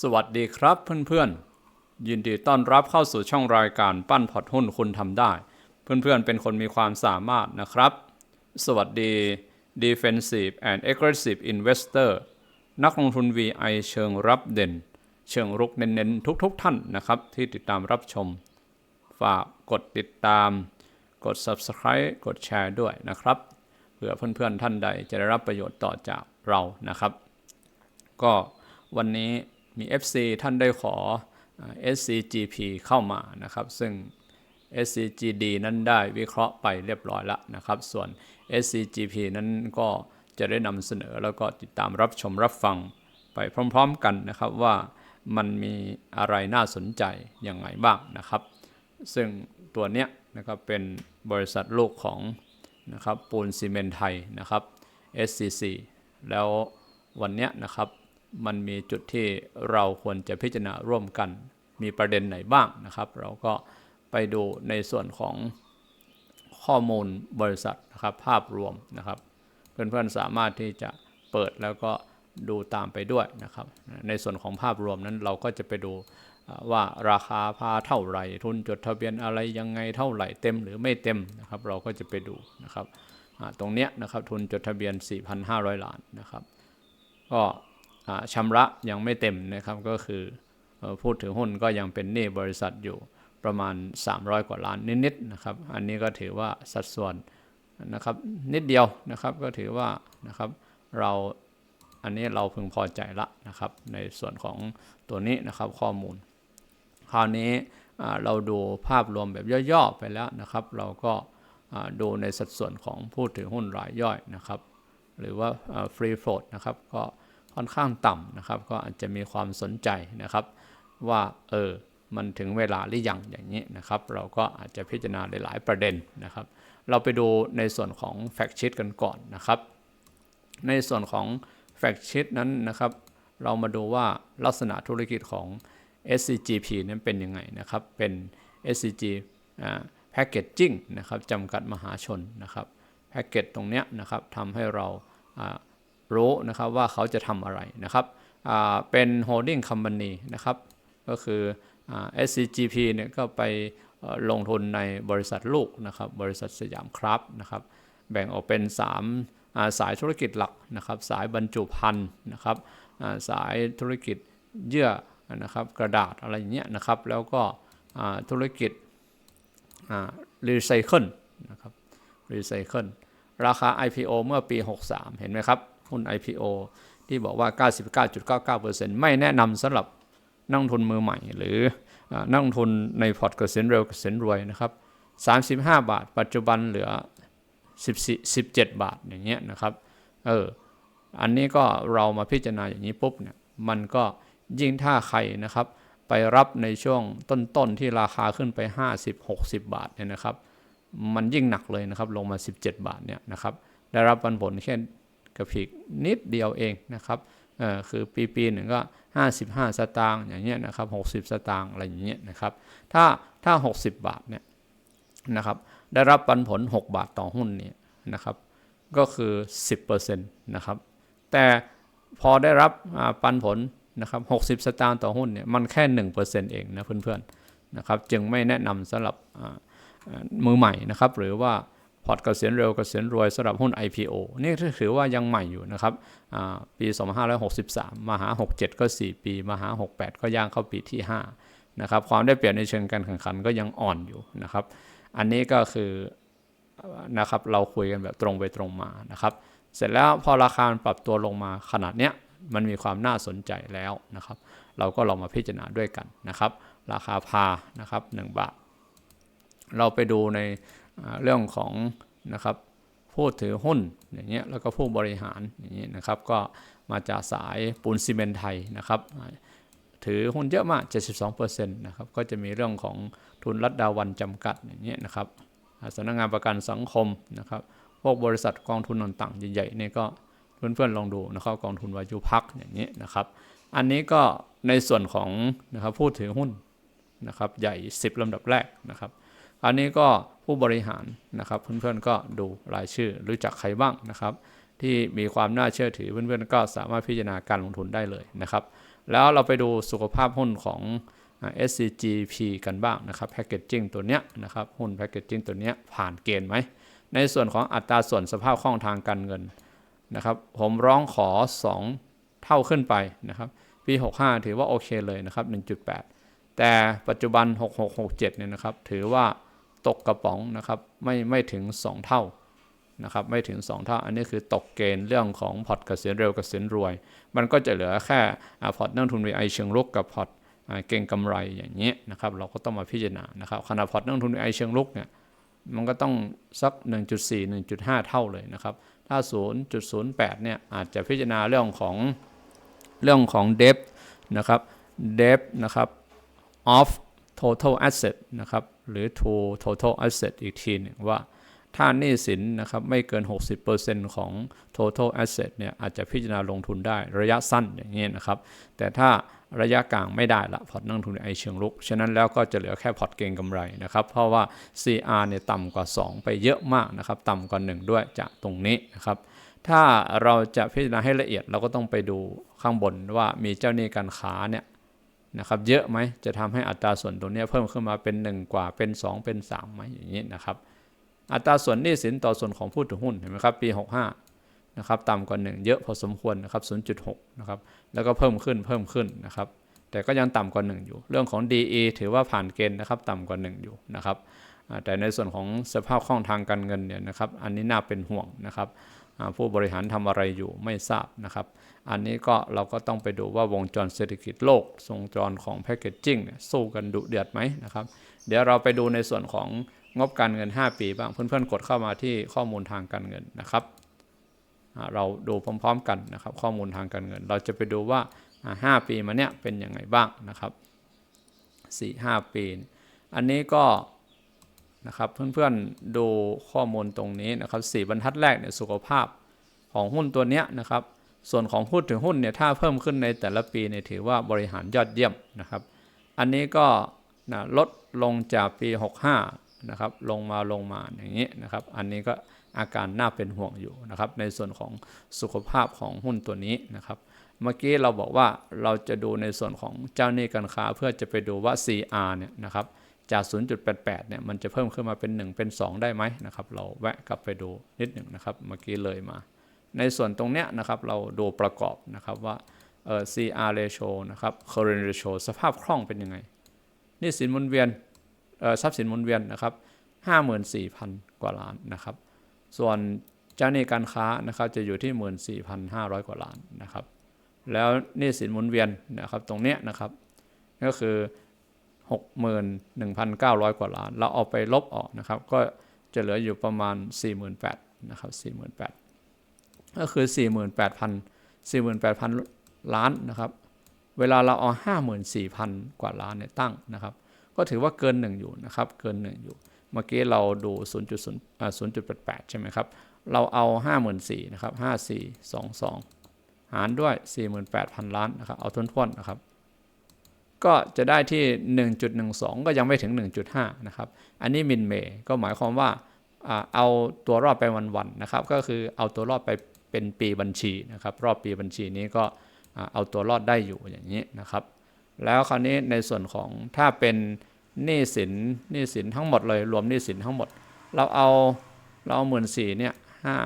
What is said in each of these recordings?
สวัสดีครับเพื่อนๆ ยินดีต้อนรับเข้าสู่ช่องรายการปั้นพอร์ตหุ้นคุณทำได้ เพื่อนๆ เป็นคนมีความสามารถนะครับ สวัสดี Defensive and Aggressive Investor นักลงทุน VI เชิงรับเด่น เชิงรุกเน้นๆ ทุกๆท่านนะครับ ที่ติดตามรับชม ฝากกดติดตาม กด Subscribe กดแชร์ด้วยนะครับ เพื่อเพื่อนๆ ท่านใดจะได้รับประโยชน์ต่อจากเรานะครับ ก็วันนี้ มี FC ท่านได้ขออ่า SCGP เข้ามานะครับ ซึ่ง SCGD นั้นได้วิเคราะห์ไปเรียบร้อยแล้วนะครับ ส่วน SCGP นั้นก็จะได้นำเสนอแล้วก็ติดตามรับชมรับฟังไปพร้อมๆกันนะครับว่ามันมีอะไรน่าสนใจยังไงบ้างนะครับ ซึ่งตัวเนี้ยนะครับเป็นบริษัทลูกของนะครับปูนซีเมนไทยนะครับ SCC แล้ววันเนี้ยนะครับ มันมีจุดที่เราควรจะพิจารณาร่วมกัน มีประเด็นไหนบ้างนะครับ เราก็ไปดูในส่วนของข้อมูลบริษัทนะครับ ภาพรวมนะครับ เพื่อนๆสามารถที่จะเปิดแล้วก็ดูตามไปด้วยนะครับ ในส่วนของภาพรวมนั้นเราก็จะไปดูว่าราคาพาเท่าไหร่ ทุนจดทะเบียนอะไรยังไงเท่าไหร่เต็มหรือไม่เต็มนะครับ เราก็จะไปดูนะครับตรงเนี้ยนะครับทุนจดทะเบียน 4,500 ล้านนะครับ ก็ ชำระยังไม่เต็มนะครับก็คืออพูดถึงหุ้นก็ยังเป็นหนี้บริษัทอยู่ประมาณ 300 กว่าล้านนิดๆนะครับ อันนี้ก็ถือว่าสัดส่วนนะครับนิดเดียวนะครับก็ถือว่านะครับเราอันนี้เราพึงพอใจละนะครับ ในส่วนของตัวนี้นะครับข้อมูล คราวนี้เราดูภาพรวมแบบย่อๆไปแล้วนะครับ เราก็ดูในสัดส่วนของผู้ถือหุ้นรายย่อยนะครับ หรือว่าฟรีโฟลดนะครับก็ ค่อนข้างต่ำนะครับ ก็อาจจะมีความสนใจนะครับ ว่าเออมันถึงเวลาหรือยังอย่างนี้นะครับ เราก็อาจจะพิจารณาหลายๆประเด็นนะครับ เราไปดูในส่วนของแฟกชิ t กันก่อนนะครับ ในส่วนของแฟกชิ t นั้นนะครับ เรามาดูว่าลักษณะธุรกิจของ SCGP นั้นเป็นยังไงนะครับ เป็น SCG Packaging นะครับจำกัดมหาชนนะครับแพ็กเกจตรงเนี้ยนะครับทำให้เราา รู้นะครับว่าเขาจะทำอะไรนะครับเป็น holding company นะครับก็คือ SCGP เนี่ยก็ไปลงทุนในบริษัทลูกนะครับบริษัทสยามครับนะครับแบ่งออกเป็น3าสายธุรกิจหลักนะครับสายบรรจุภัณฑ์นะครับาสายธุรกิจเยื่อนะครับกระดาษอะไรอย่างเงี้ยนะครับแล้วก็ธุรกิจรีไซเคิลนะครับรีไซเคิลราคา IPO เมื่อปี 63 เห็นไหมครับ หุ้น IPO ที่บอกว่า 99.99%ไม่แนะนำสำหรับนักลงทุนมือใหม่ หรือนักลงทุนในพอร์ตเกษียณเร็วเกษียณรวยนะครับ35 บาท ปัจจุบันเหลือ14 17 บาทอย่างเงี้ยนะครับเอออันนี้ก็เรามาพิจารณาอย่างนี้ปุ๊บเนี่ยมันก็ยิ่งถ้าใครนะครับไปรับในช่วงต้นๆที่ราคาขึ้นไป 50-60 บาทเนี่ยนะครับ มันยิ่งหนักเลยนะครับ ลงมา 17 บาทเนี่ยนะครับ ได้รับปันผลแค่ กระพิกนิดเดียวเองนะครับเออคือปีปีหนึ่งก็ 55 สตางค์อย่างเงี้ยนะครับ60 สตางค์อะไรอย่างเงี้ยนะครับถ้าถ้า 60 บาทเนี่ยนะครับได้รับปันผล 6 บาทต่อหุ้นเนี่ยนะครับก็คือ 10%นะครับแต่พอได้รับปันผลนะครับ60 สตางค์ต่อหุ้นเนี่ยมันแค่ 1%เองนะเพื่อนๆนะครับจึงไม่แนะนำสำหรับมือใหม่นะครับหรือว่า พอร์ตเกษียณเร็วเกษียณรวยสำหรับหุ้น IPO นี่ถือว่ายังใหม่อยู่นะครับอ่าปี 2563 มาหา 67 ก็ 4 ปี มาหา 68 ก็ย่างเข้าปีที่ 5 นะครับ ความได้เปรียบในเชิงการแข่งขันก็ยังอ่อนอยู่นะครับ อันนี้ก็คือนะครับเราคุยกันแบบตรงไปตรงมานะครับ เสร็จแล้วพอราคาปรับตัวลงมาขนาดเนี้ยมันมีความน่าสนใจแล้วนะครับ เราก็ลองมาพิจารณาด้วยกันนะครับ ราคาพานะครับ1บาท เราไปดูใน เรื่องของนะครับผู้ถือหุ้นอย่างเงี้ยแล้วก็ผู้บริหารอย่างเงี้ยนะครับก็มาจากสายปูนซีเมนไทยนะครับถือหุ้นเยอะมาก 72%นะครับก็จะมีเรื่องของทุนรัฐดาวันจำกัดอย่างเงี้ยนะครับสำนักงานประกันสังคมนะครับพวกบริษัทกองทุนต่างๆใหญ่ๆเนี่ยก็เพื่อนๆลองดูนะครับกองทุนวายุพักอย่างนี้นะครับอันนี้ก็ในส่วนของนะครับผู้ถือหุ้นนะครับใหญ่ 10ลำดับแรกนะครับ อันนี้ก็ผู้บริหารนะครับ เพื่อนๆก็ดูรายชื่อรู้จักใครบ้างนะครับ ที่มีความน่าเชื่อถือเพื่อนๆก็สามารถพิจารณาการลงทุนได้เลยนะครับ แล้วเราไปดูสุขภาพหุ้นของ SCGP กันบ้างนะครับแพ c เกจจิ้งตัวเนี้ยนะครับหุ้นแพ c เกจจิ้งตัวเนี้ยผ่านเกณฑ์ไหม ในส่วนของอัตราส่วนสภาพคล่องทางการเงินนะครับผมร้องขอ 2 เท่าขึ้นไปนะครับปี 65 ถือว่าโอเคเลยนะครับ 1.8 แต่ปัจจุบัน 6667 เนี่ยนะครับ ถือว่า ตกกระป๋องนะครับไม่ไม่ถึง 2 เท่านะครับไม่ถึง 2 เท่า อันนี้คือตกเกณฑ์เรื่องของพอร์ตเกษียณเร็วเกษียณรวย มันก็จะเหลือแค่พอร์ตนักทุนวีไอเชิงลุกกับพอร์ตเก่งกำไรอย่างนี้ยนะครับเราก็ต้องมาพิจารณานะครับขณะพอร์ตนักทุนวีไอเชิงลุกเนี่ยมันก็ต้องสัก 1.4 1.5 เท่าเลยนะครับถ้า 0.08 เนี่ยอาจจะพิจารณาเรื่องของเรื่องของ debt นะครับ debt นะครับ of total asset นะครับหรือ to total asset อีกทีนึงว่าถ้าหนี้สินนะครับไม่เกิน 60%ของ total asset เนี่ยอาจจะพิจารณาลงทุนได้ระยะสั้นอย่างนี้นะครับ แต่ถ้าระยะกลางไม่ได้ละพอร์ตนั่งทุนไอเชิงลุก ฉะนั้นแล้วก็จะเหลือแค่พอร์ตเก่งกำไรนะครับ เพราะว่า CR เนี่ยต่ำกว่า 2 ไปเยอะมากนะครับ ต่ำกว่า 1 ด้วยจากตรงนี้นะครับถ้าเราจะพิจารณาให้ละเอียดเราก็ต้องไปดูข้างบนว่ามีเจ้าหนี้การค้าเนี่ย นะครับเยอะไหมจะทำให้อัตราส่วนตรงนี้เพิ่มขึ้นมาเป็น 1 กว่าเป็น 2 เป็น3ไหมอย่างนี้นะครับอัตราส่วนหนี้สินต่อส่วนของผู้ถือหุ้นเห็นไหมครับปี 65นะครับต่ำกว่า 1 เยอะพอสมควรนะครับ0.6นะครับแล้วก็เพิ่มขึ้นเพิ่มขึ้นนะครับแต่ก็ยังต่ำกว่า 1 อยู่ เรื่องของ DE ถือว่าผ่านเกณฑ์นะครับต่ำกว่า 1 อยู่นะครับแต่ในส่วนของสภาพคล่องทางการเงินเนี่ยนะครับอันนี้น่าเป็นห่วงนะครับ ผู้บริหารทำอะไรอยู่ไม่ทราบนะครับ อันนี้ก็เราก็ต้องไปดูว่าวงจรเศรษฐกิจโลกวงจรของแพคเกจจิ้งเนี่ยสู้กันดุเดือดไหมนะครับ เดี๋ยวเราไปดูในส่วนของงบการเงิน 5 ปีบ้างเพื่อนๆ กดเข้ามาที่ข้อมูลทางการเงินนะครับเราดูพร้อมๆกันนะครับ ข้อมูลทางการเงิน เราจะไปดูว่า 5 ปีมาเนี้ยเป็นยังไงบ้างนะครับ 4-5 ปี อันนี้ก็ นะครับเพื่อนๆดูข้อมูลตรงนี้นะครับสบรรทัดแรกเนี่ยสุขภาพของหุ้นตัวนี้นะครับ ส่วนของพูดถึงหุ้นเนี่ยถ้าเพิ่มขึ้นในแต่ละปีเนี่ยถือว่าบริหารยอดเยี่ยมนะครับ อันนี้ก็นะลดลงจากปี 65นะครับลงมาลงมาอย่างนี้นะครับ อันนี้ก็อาการน่าเป็นห่วงอยู่นะครับ ในส่วนของสุขภาพของหุ้นตัวนี้นะครับเมื่อกี้เราบอกว่าเราจะดูในส่วนของเจ้าหนี้การค้าเพื่อจะไปดูว่า CR เนี่ยนะครับ จาก 0.88 เนี่ยมันจะเพิ่มขึ้นมาเป็น 1 เป็น 2 ได้ไหมนะครับ เราแวะกลับไปดูนิดหนึ่งนะครับ เมื่อกี้เลยมา ในส่วนตรงเนี้ยนะครับเราดูประกอบนะครับว่าเอ่อ CR ratio นะครับ current ratio สภาพคล่องเป็นยังไงนี่สินมุนเวียนเอ่อทรัพย์สินมุนเวียนนะครับ 54,000 กว่าล้านนะครับ ส่วนเจ้าหนี้การค้านะครับจะอยู่ที่ 14,500 กว่าล้านนะครับ แล้วนี่สินมุนเวียนนะครับตรงเนี้ยนะครับก็คือ 61,900 กว่าล้าน เราเอาไปลบออกนะครับ ก็จะเหลืออยู่ประมาณ 48,000นะครับ48,000 ก็คือ 48,000 48,000 ล้านนะครับ เวลาเราเอา 54,000 กว่าล้านเนี่ยตั้งนะครับ ก็ถือว่าเกิน 1 อยู่นะครับ เกิน 1 อยู่ เมื่อกี้เราดู 0.0อ่า0.88 ใช่ไหมครับ เราเอา 54,000นะครับ 5422 หารด้วย 48,000 ล้านนะครับ เอาทุนๆนะครับ ก็จะได้ที่ 1.12 ก็ยังไม่ถึง 1.5 นะครับ อันนี้มินเมย์ก็หมายความว่าเอาตัวรอดไปวันๆนะครับ ก็คือเอาตัวรอดไปเป็นปีบัญชีนะครับ รอบปีบัญชีนี้ก็เอาตัวรอดได้อยู่อย่างนี้นะครับ แล้วคราวนี้ในส่วนของถ้าเป็นหนี้สินหนี้สินทั้งหมดเลยรวมหนี้สินทั้งหมด เราเอาเราเอาหมื่นสี่เนี่ยห้า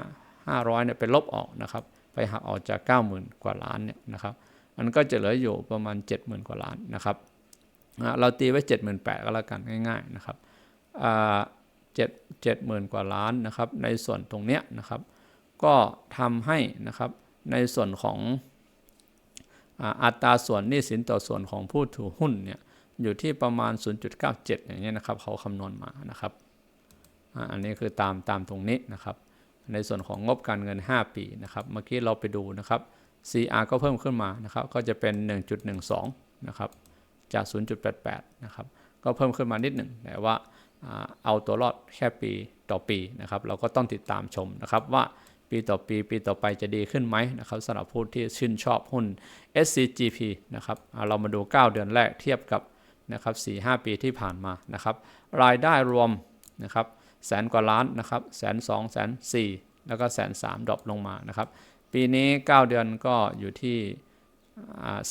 ห้าร้อยเนี่ยไปลบออกนะครับ ไปหักออกจากเก้าหมื่นกว่าล้านเนี่ยนะครับ มันก็จะเหลืออยู่ประมาณ 70,000 กว่าล้านนะครับเราตีไว้ 78,000ก็แล้วกันง่ายๆนะครับเจ็ดเจ็ดหมื่นกว่าล้านนะครับ ในส่วนตรงเนี้ยนะครับ ก็ทำให้นะครับในส่วนของอัตราส่วนหนี้สินต่อส่วนของผู้ถือหุ้นเนี่ยอยู่ที่ประมาณ 0.97 อย่างเงี้ยนะครับเขาคำนวณมานะครับอันนี้คือตามตามตรงนี้นะครับ ในส่วนของงบการเงิน 5 ปีนะครับ เมื่อกี้เราไปดูนะครับ CR ก็เพิ่มขึ้นมานะครับ ก็จะเป็น 1.12 นะครับ จาก 0.88 นะครับ ก็เพิ่มขึ้นมานิดหนึ่ง แต่ว่าเอาตัวรอดแค่ปีต่อปีนะครับ เราก็ต้องติดตามชมนะครับว่าปีต่อปี ปีต่อไปจะดีขึ้นไหมนะครับสำหรับผู้ที่ชื่นชอบหุ้น SCGP นะครับเรามาดู 9 เดือนแรกเทียบกับนะครับ4-5 ปีที่ผ่านมานะครับ รายได้รวมนะครับแสนกว่าล้านนะครับแสนสองแสนสี่แล้วก็แสนสามดรอปลงมานะครับ ปีนี้ 9 เดือนก็อยู่ที่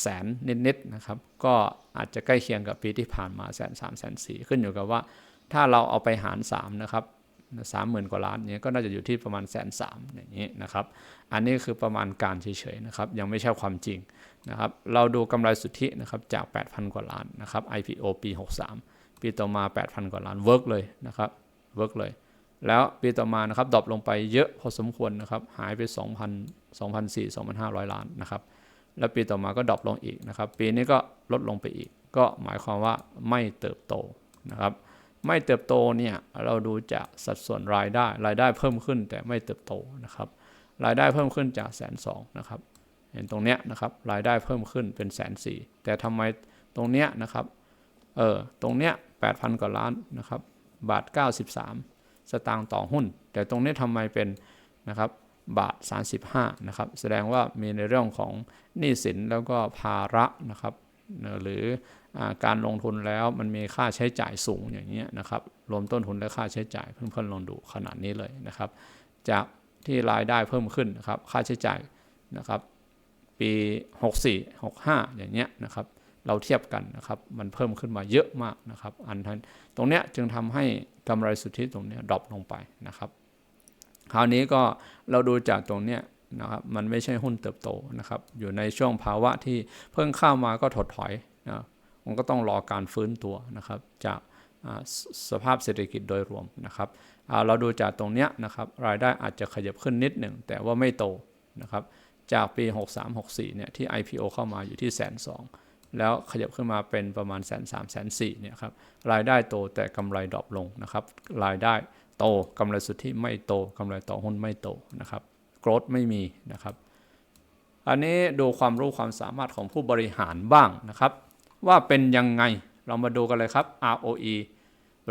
แสนนิดๆนะครับ ก็อาจจะใกล้เคียงกับปีที่ผ่านมาแสนสามแสนสี่ขึ้นอยู่กับว่า ถ้าเราเอาไปหาร3นะครับสามหมื่นกว่าล้านเนี้ยก็น่าจะอยู่ที่ประมาณแสนสามอย่างนี้นะครับ อันนี้คือประมาณการเฉยๆนะครับ ยังไม่ใช่ความจริงนะครับ เราดูกำไรสุทธินะครับจาก 8,000 กว่าล้านนะครับ IPO ปี 63 ปีต่อมา 8,000 กว่าล้านเวิร์กเลยนะครับเวิร์กเลย แล้วปีต่อมานะครับดรอปลงไปเยอะพอสมควรนะครับหายไป 2,000 2,400 2,500 ล้านนะครับแล้วปีต่อมาก็ดรอปลงอีกนะครับปีนี้ก็ลดลงไปอีก ก็หมายความว่าไม่เติบโตนะครับไม่เติบโตเนี่ยเราดูจากสัดส่วนรายได้รายได้เพิ่มขึ้นแต่ไม่เติบโตนะครับรายได้เพิ่มขึ้นจากแสนสองนะครับเห็นตรงเนี้ยนะครับรายได้เพิ่มขึ้นเป็นแสนสี่แต่ทำไมตรงเนี้ยนะครับเออตรงเนี้ยแปดพันกว่าล้านนะครับบาท93ส ตางค์ต่อหุ้น แต่ตรงนี้ทำไมเป็นนะครับบาท 35นะครับแสดงว่ามีในเรื่องของหนี้สินแล้วก็ภาระนะครับหรืออการลงทุนแล้วมันมีค่าใช้จ่ายสูงอย่างเงี้ยนะครับรวมต้นทุนและค่าใช้จ่ายเพื่อนๆลองดูขนาดนี้เลยนะครับ จากที่รายได้เพิ่มขึ้นนะครับค่าใช้จ่ายนะครับปี 64 65 อย่างเงี้ยนะครับ เราเทียบกันนะครับ มันเพิ่มขึ้นมาเยอะมากนะครับ อันนั้นตรงเนี้ยจึงทำให้กำไรสุทธิตรงเนี้ยดรอปลงไปนะครับ คราวนี้ก็เราดูจากตรงเนี้ยนะครับมันไม่ใช่หุ้นเติบโตนะครับ อยู่ในช่วงภาวะที่เพิ่งเข้ามาก็ถดถอยนะมันก็ต้องรอการฟื้นตัวนะครับ จากสภาพเศรษฐกิจโดยรวมนะครับเราดูจากตรงเนี้ยนะครับรายได้อาจจะขยับขึ้นนิดหนึ่งแต่ว่าไม่โตนะครับจากปี 63-64เนี่ยที่ IPO เข้ามาอยู่ที่แสนสอง แล้วขยับขึ้นมาเป็นประมาณแสนสามแสนสี่เนี่ยครับรายได้โตแต่กำไรดรอปลงนะครับรายได้โตกำไรสุทธิไม่โตกำไรต่อหุ้นไม่โตนะครับโกรดไม่มีนะครับ อันนี้ดูความรู้ความสามารถของผู้บริหารบ้างนะครับ ว่าเป็นยังไงเรามาดูกันเลยครับ ROE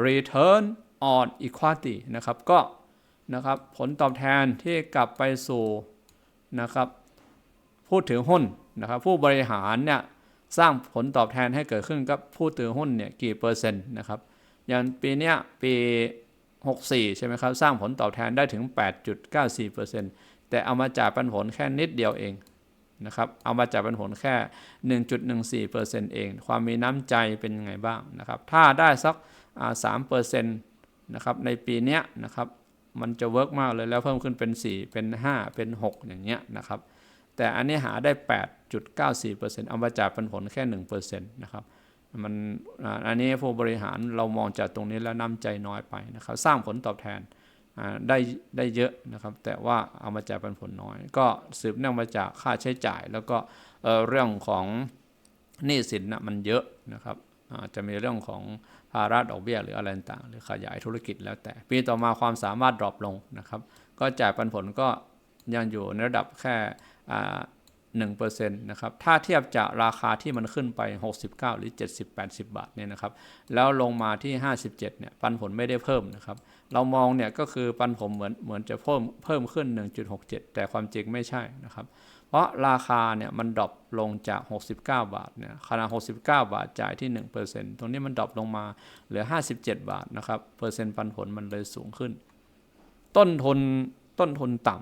Return on Equity นะครับก็นะครับผลตอบแทนที่กลับไปสู่นะครับผู้ถือหุ้นนะครับผู้บริหารเนี่ย สร้างผลตอบแทนให้เกิดขึ้นกับผู้ถือหุ้นเนี่ยกี่เปอร์เซ็นต์นะครับอย่างปีเนี้ยปี 64 ใช่ไหมครับ สร้างผลตอบแทนได้ถึง 8.94%แต่เอามาจ่ายปันผลแค่นิดเดียวเองนะครับเอามาจ่ายปันผลแค่ 1.14%เอง ความมีน้ำใจเป็นยังไงบ้างนะครับถ้าได้สัก3%นะครับในปีเนี้ยนะครับมันจะเวิร์กมากเลยแล้วเพิ่มขึ้นเป็น 4 เป็น 5 เป็น 6 อย่างเงี้ยนะครับ แต่อันนี้หาได้ 8.94%เอามาจ่ายปันผลแค่ 1%นะครับมันอันนี้ผู้บริหารเรามองจากตรงนี้แล้วน้ำใจน้อยไปนะครับ สร้างผลตอบแทนได้ได้เยอะนะครับ แต่ว่าเอามาจ่ายปันผลน้อย ก็สืบเนื่องมาจากค่าใช้จ่าย แล้วก็เเรื่องของหนี้สินนะมันเยอะนะครับจะมีเรื่องของภาระดอกเบี้ยหรืออะไรต่างหรือขยายธุรกิจแล้วแต่ ปีต่อมาความสามารถดรอปลงนะครับ ก็จ่ายปันผลก็ยังอยู่ในระดับแค่ หนึ่งเปอร์เซ็นต์นะครับถ้าเทียบจากราคาที่มันขึ้นไป 69 หรือ 70 80 บาทเนี่ยนะครับแล้วลงมาที่ 57เนี่ยปันผลไม่ได้เพิ่มนะครับเรามองเนี่ยก็คือปันผลเหมือนเหมือนจะเพิ่มเพิ่มขึ้น 1.67 แต่ความจริงไม่ใช่นะครับเพราะราคาเนี่ยมันดรอปลงจาก 69 บาทเนี่ยขนาด69 บาทจ่ายที่ 1%ตรงนี้มันดรอปลงมาเหลือ 57 บาทนะครับเปอร์เซ็นต์ปันผลมันเลยสูงขึ้น ต้นทุนต้นทุนต่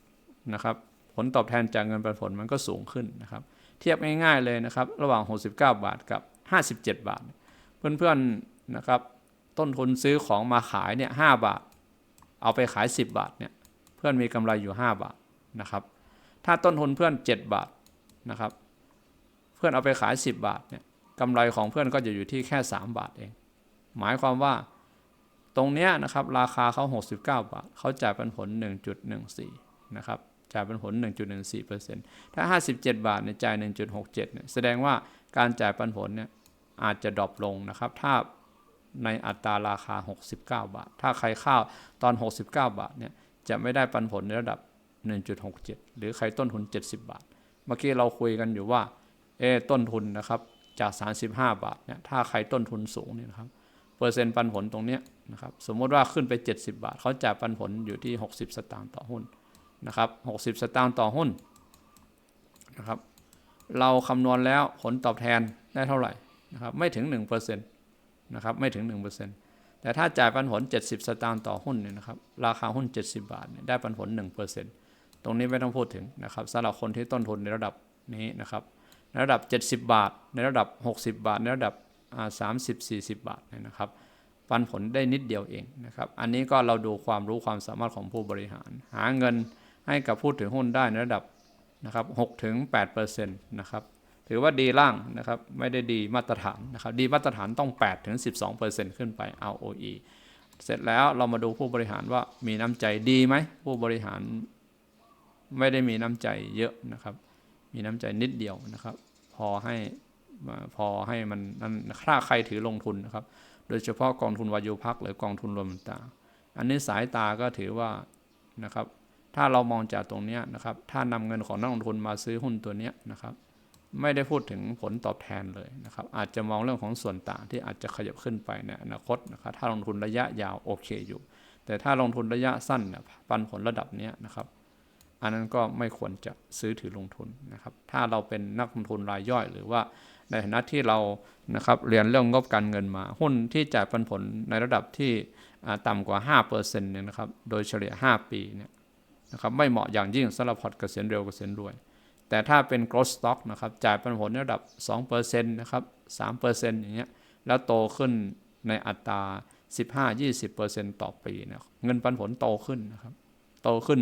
ำนะครับ ลตอบแทนจากเงินปันผลมันก็สูงขึ้นนะครับ เทียบง่ายๆเลยนะครับ ระหว่าง 69 บาทกับ 57 บาท เพื่อนๆนะครับ ต้นทุนซื้อของมาขายเนี่ย5บาท เอาไปขาย 10 บาทเนี่ยเพื่อนมีกำไรอยู่ 5 บาทนะครับ ถ้าต้นทุนเพื่อน 7 บาทนะครับ เพื่อนเอาไปขาย 10 บาทเนี่ยกำไรของเพื่อนก็จะอยู่ที่แค่ 3 บาทเอง หมายความว่าตรงเนี้ยนะครับราคาเขา 69 บาทเขาจ่ายปันผล 1.14 นะครับ จ่ายป็นผล 1.14%ถ้า 57 บาทเนี่ยจ่าย 1.67เนี่ยแสดงว่าการจ่ายปันผลเนี่ยอาจจะดรอปลงนะครับ ถ้าในอัตราราคา 69 บาท ถ้าใครเข้าตอน 69 บาทเนี่ยจะไม่ได้ปันผลในระดับ 1.67 หรือใครต้นทุน 70 บาท เมื่อกี้เราคุยกันอยู่ว่าเอต้นทุนนะครับจาก 35 บาทเนี่ยถ้าใครต้นทุนสูงเนี่ยนะครับเปอร์เซ็นต์ปันผลตรงนี้นะครับสมมติว่าขึ้นไป 70 บาท เขาจ่ายปันผลอยู่ที่ 60 สตางค์ต่อหุ้น นะครับ60 สตางค์ต่อหุ้นนะครับ เราคำนวณแล้วผลตอบแทนได้เท่าไหร่นะครับไม่ถึง1%นะครับไม่ถึง 1%แต่ถ้าจ่ายปันผล 70 สตางค์ต่อหุ้นเนี่ยนะครับราคาหุ้น 70 บาทได้ปันผล 1%ตรงนี้ไม่ต้องพูดถึงนะครับสำหรับคนที่ต้นทุนในระดับนี้นะครับในระดับ 70 บาท ในระดับ 60 บาท ในระดับสามสิบสี่สิบบาทเนี่ยนะครับ ปันผลได้นิดเดียวเองนะครับ อันนี้ก็เราดูความรู้ความสามารถของผู้บริหาร หาเงิน ให้กับผู้ถือหุ้นได้ในระดับนะครับ6ถึง8%นต์นะครับถือว่าดีล่างนะครับไม่ได้ดีมาตรฐานนะครับดีมาตรฐานต้อง8ถึง12%ขึ้นไป ROE เสร็จแล้วเรามาดูผู้บริหารว่ามีน้ำใจดีไหมผู้บริหารไม่ได้มีน้ำใจเยอะนะครับ มีน้ำใจนิดเดียวนะครับ พอให้พอให้มันนั่นถ้าใครถือลงทุนนะครับ โดยเฉพาะกองทุนวายุพักหรือกองทุนรวมต่างอันนี้สายตาก็ถือว่านะครับ ถ้าเรามองจากตรงนี้นะครับ ถ้านำเงินของนักลงทุนมาซื้อหุ้นตัวนี้นะครับ ไม่ได้พูดถึงผลตอบแทนเลยนะครับ อาจจะมองเรื่องของส่วนต่างที่อาจจะขยับขึ้นไปในอนาคตนะครับ ถ้าลงทุนระยะยาวโอเคอยู่ แต่ถ้าลงทุนระยะสั้นเนี่ยปันผลระดับนี้นะครับ อันนั้นก็ไม่ควรจะซื้อถือลงทุนนะครับ ถ้าเราเป็นนักลงทุนรายย่อย หรือว่าในฐานะที่เรานะครับเรียนเรื่องงบการเงินมาหุ้นที่จ่ายปันผลในระดับที่ต่ำกว่า5%เนี่ยนะครับ โดยเฉลี่ย 5 ปีเนี่ย นะครับไม่เหมาะอย่างยิ่งสำหรับพอร์ตเกษียณเร็วเกษียณรวย แต่ถ้าเป็น growth stock นะครับจ่ายปันผลในระดับ 2%นะครับ 3%อย่างเงี้ยแล้วโตขึ้นในอัตรา 15-20%ต่อปีเนี่ยเงินปันผลโตขึ้นนะครับโตขึ้น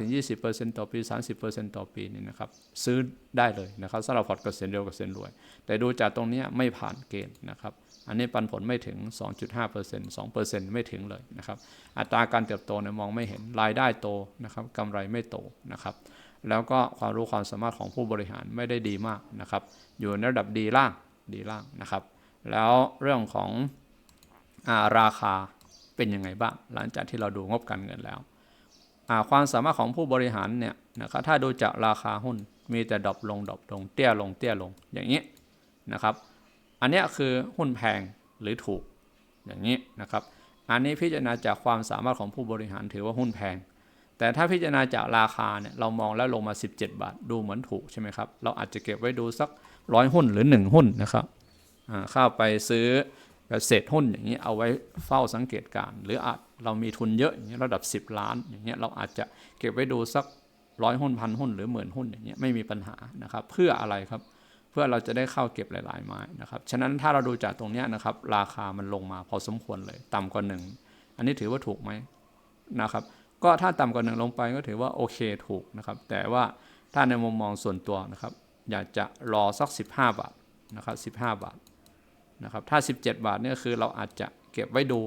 15-20%ต่อปี 30%ต่อปีนี่นะครับ ซื้อได้เลยนะครับสำหรับพอร์ตเกษียณเร็วเกษียณรวย แต่ดูจากตรงนี้ไม่ผ่านเกณฑ์นะครับ อันนี้ปันผลไม่ถึง 2.5% 2%ไม่ถึงเลยนะครับ อัตราการเติบโตเนี่ยมองไม่เห็น รายได้โตนะครับกำไรไม่โตนะครับ แล้วก็ความรู้ความสามารถของผู้บริหารไม่ได้ดีมากนะครับ อยู่ในระดับดีล่าง ดีล่างนะครับ แล้วเรื่องของอาราคาเป็นยังไงบ้าง หลังจากที่เราดูงบการเงินแล้ว ความสามารถของผู้บริหารเนี่ยนะครับ ถ้าดูจากราคาหุ้นมีแต่ดรอปลงดรอปลง เตี้ยลง เตี้ยลง อย่างนี้นะครับ อันนี้คือหุ้นแพงหรือถูกอย่างนี้นะครับ อันนี้พิจารณาจากความสามารถของผู้บริหารถือว่าหุ้นแพง แต่ถ้าพิจารณาจากราคาเนี่ยเรามองแล้วลงมา 17 บาท ดูเหมือนถูกใช่ไหมครับ เราอาจจะเก็บไว้ดูสักร้อยหุ้นหรือ 1 หุ้นนะครับเข้าไปซื้อเศษหุ้นอย่างนี้เอาไว้เฝ้าสังเกตการ หรืออาจเรามีทุนเยอะอย่างเงี้ระดับ 10 ล้าน อย่างเงี้ยเราอาจจะเก็บไว้ดูสักร้อยหุ้นพันหุ้นหรือหมื่นหุ้นอย่างเงี้ยไม่มีปัญหานะครับ เพื่ออะไรครับ พื่อเราจะได้เข้าเก็บหลาย ๆ ไม้นะครับ ฉะนั้นถ้าเราดูจากตรงนี้นะครับ ราคามันลงมาพอสมควรเลย ต่ำกว่าหนึ่งอันนี้ถือว่าถูกไหมนะครับ ก็ถ้าต่ำกว่าหนึ่งลงไปก็ถือว่าโอเคถูกนะครับ แต่ว่าถ้าในมุมมองส่วนตัวนะครับ อยากจะรอสัก 15 บาทนะครับ15บาทนะครับ ถ้า 17 บาทนี่คือเราอาจจะเก็บไว้ดู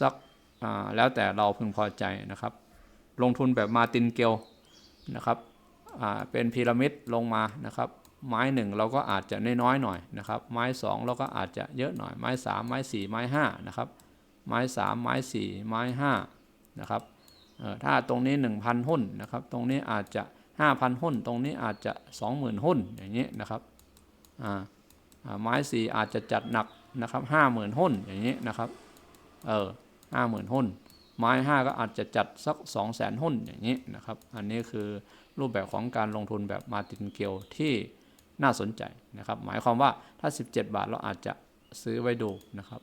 สักแล้วแต่เราพึงพอใจนะครับ ลงทุนแบบมาตินเกลนะครับเป็นพีระมิดลงมานะครับ ไม้หนึ่งเราก็อาจจะน้อยๆหน่อยนะครับ ไม้สองเราก็อาจจะเยอะหน่อย ไม้สามไม้สี่ไม้ห้านะครับ ไม้สามไม้สี่ไม้ห้านะครับถ้าตรงนี้ 1,000 หุ้นนะครับ ตรงนี้อาจจะ 5,000 หุ้น ตรงนี้อาจจะ 20,000 หุ้นอย่างนี้นะครับไม้สี่อาจจะจัดหนักนะครับ50,000 หุ้นอย่างนี้นะครับเออห้าหมื่นหุ้น ไม้ห้าก็อาจจะจัดสักสองแสนหุ้นอย่างนี้นะครับ อันนี้คือรูปแบบของการลงทุนแบบมาตินเกลที่ น่าสนใจนะครับ หมายความว่าถ้า 17 บาทเราอาจจะซื้อไว้ดูนะครับ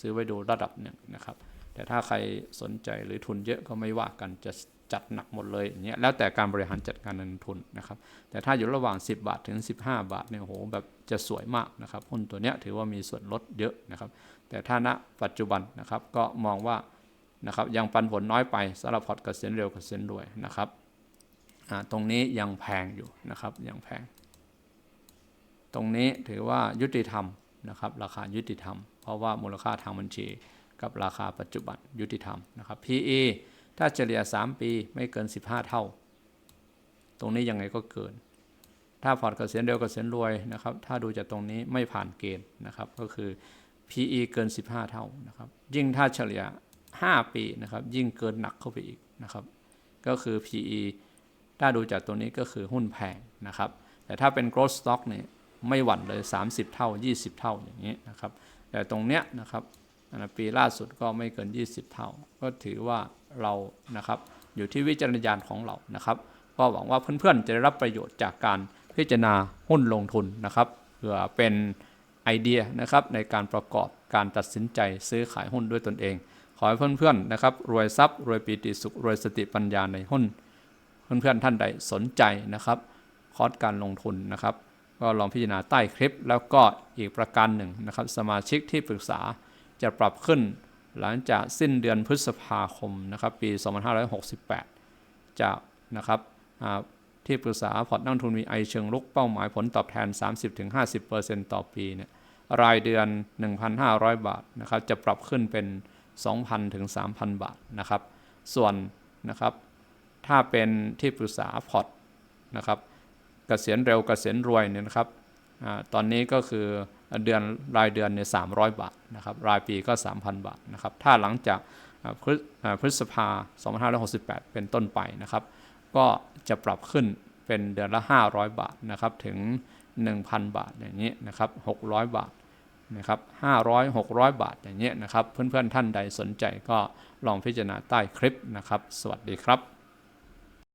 ซื้อไว้ดูระดับหนึ่งนะครับ แต่ถ้าใครสนใจหรือทุนเยอะก็ไม่ว่ากันจะจัดหนักหมดเลยอย่างเงี้ยแล้วแต่การบริหารจัดการเงินทุนนะครับ แต่ถ้าอยู่ระหว่าง 10 บาทถึง 15 บาทเนี่ยโหแบบจะสวยมากนะครับหุ้นตัวเนี้ยถือว่ามีส่วนลดเยอะนะครับ แต่ถ้าณปัจจุบันนะครับก็มองว่านะครับยังปันผลน้อยไปสำหรับพอร์ตเกษียณเร็วเกษียณรวยนะครับตรงนี้ยังแพงอยู่นะครับยังแพง ตรงนี้ถือว่ายุติธรรมนะครับราคายุติธรรม เพราะว่ามูลค่าทางบัญชี กับราคาปัจจุบันยุติธรรมนะครับ PE ถ้าเฉลี่ย 3 ปีไม่เกิน 15 เท่า ตรงนี้ยังไงก็เกิน ถ้าพอร์ตเกษียณเร็วเกษียณรวยนะครับ ถ้าดูจากตรงนี้ไม่ผ่านเกณฑ์นะครับ ก็คือ PE เกิน 15 เท่านะครับ ยิ่งถ้าเฉลี่ย 5 ปีนะครับ ยิ่งเกินหนักเข้าไปอีกนะครับ ก็คือ PE ถ้าดูจากตัวนี้ก็คือหุ้นแพงนะครับ แต่ถ้าเป็น growth stock เนี่ย ไม่หวั่นเลย 30 เท่า 20 เท่าอย่างนี้นะครับ แต่ตรงเนี้ยนะครับปีล่าสุดก็ไม่เกิน 20 เท่า ก็ถือว่าเรานะครับอยู่ที่วิจารณญาณของเรานะครับ ก็หวังว่าเพื่อนๆจะได้รับประโยชน์จากการพิจารณาหุ้นลงทุนนะครับเพื่อเป็นไอเดียนะครับในการประกอบการตัดสินใจซื้อขายหุ้นด้วยตนเอง ขอให้เพื่อนๆนะครับรวยทรัพย์ รวยปีติสุข รวยสติปัญญาในหุ้น เพื่อนๆท่านใดสนใจนะครับ คอร์สการลงทุนนะครับ ก็ลองพิจารณาใต้คลิป แล้วก็อีกประการหนึ่งนะครับ สมาชิกที่ปรึกษาจะปรับขึ้น หลังจากสิ้นเดือนพฤษภาคมนะครับปี 2568จากนะครับที่ปรึกษาพอร์ตนักลงทุนมีไอเชิงลุกเป้าหมายผลตอบแทน 30-50%ต่อปีเนี่ยรายเดือน 1,500 บาทนะครับจะปรับขึ้นเป็น 2,000 ถึง 3,000 บาทนะครับ ส่วนนะครับถ้าเป็นที่ปรึกษาพอร์ตนะครับ เกษียณเร็วเกษียณรวยเนี่ยนะครับอตอนนี้ก็คือเดือนรายเดือนเนี่ย300บาทนะครับรายปีก็ 3,000 บาทนะครับถ้าหลังจากอ่าพฤอ่าพฤษภา 2568 เป็นต้นไปนะครับ ก็จะปรับขึ้นเป็นเดือนละ 500 บาทนะครับถึง 1,000 บาทอย่างนี้นะครับ600 บาทนะครับ500 600 บาทอย่างนี้ยนะครับ เพื่อนๆท่านใดสนใจก็ลองพิจารณาใต้คลิปนะครับ สวัสดีครับ